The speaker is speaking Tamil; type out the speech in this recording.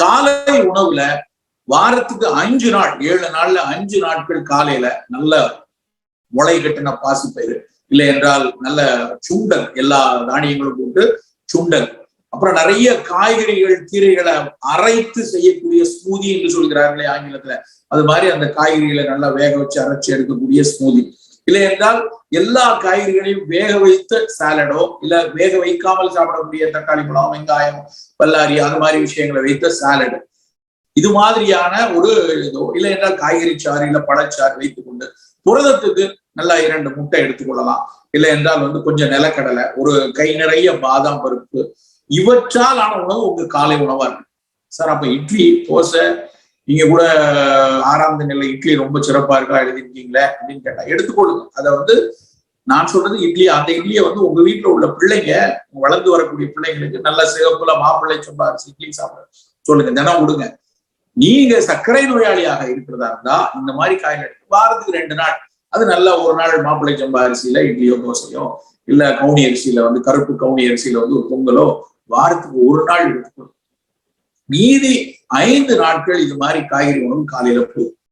காலை உணவுல வாரத்துக்கு அஞ்சு நாள் ஏழு நாள்ல அஞ்சு நாட்கள் காலையில நல்ல முளை கட்டின பாசிப்பயிறு இல்லை என்றால் நல்ல சுண்டல் எல்லா தானியங்களும் போட்டு சுண்டல். அப்புறம் நிறைய காய்கறிகள் கீரைகளை அரைத்து செய்யக்கூடிய ஸ்மூதி என்று சொல்கிறார்களே ஆங்கிலத்துல. அது மாதிரி அந்த காய்கறிகளை நல்லா வேக வச்சு அரைச்சு எடுக்கக்கூடிய ஸ்மூதி இல்லை என்றால் எல்லா காய்கறிகளையும் வேக வைத்த சாலடோ இல்ல வேக வைக்காமல் சாப்பிடக்கூடிய தக்காளி பழம் வெங்காயம் பல்லாரி அது மாதிரி விஷயங்களை வைத்த சாலடு. இது மாதிரியான ஒரு இதோ இல்லை என்றால் காய்கறி சாறு இல்ல பழச்சாறு வைத்துக் கொண்டு புரதத்துக்கு நல்லா இரண்டு முட்டை எடுத்துக்கொள்ளலாம் இல்லை என்றால் வந்து கொஞ்சம் நிலக்கடலை ஒரு கை நிறைய பாதாம் பருப்பு இவற்றால் ஆன உணவு உங்க காலை உணவா இருக்கு சார் அப்ப இட்லி தோசை நீங்க கூட ஆறாம் நிலை இட்லி ரொம்ப சிறப்பா இருக்கா எழுதிருக்கீங்களே அப்படின்னு கேட்டா எடுத்துக்கொள்ளுங்க. அதை வந்து நான் சொல்றது இட்லி அந்த இட்லியை வந்து உங்க வீட்டுல உள்ள பிள்ளைங்க வளர்ந்து வரக்கூடிய பிள்ளைங்களுக்கு நல்ல சிவப்புல மாப்பிள்ளை சொம்பா அரிசி இட்லி சாப்பிட சொல்லுங்க தினம் விடுங்க. நீங்க சர்க்கரை நோயாளியாக இருக்கிறதா இருந்தா இந்த மாதிரி காய்கறி வாரத்துக்கு ரெண்டு நாள் அது நல்ல ஒரு நாள் மாப்பிள்ளை சம்பா அரிசியில இட்லியோ தோசையோ இல்ல கவுனி அரிசியில வந்து கருப்பு கவுனி அரிசியில வந்து ஒரு பொங்கலோ வாரத்துக்கு ஒரு நாள் எடுத்துக்கணும் மீதி ஐந்து நாட்கள் இது மாதிரி காய்கறி உணவு காலையில போகும்.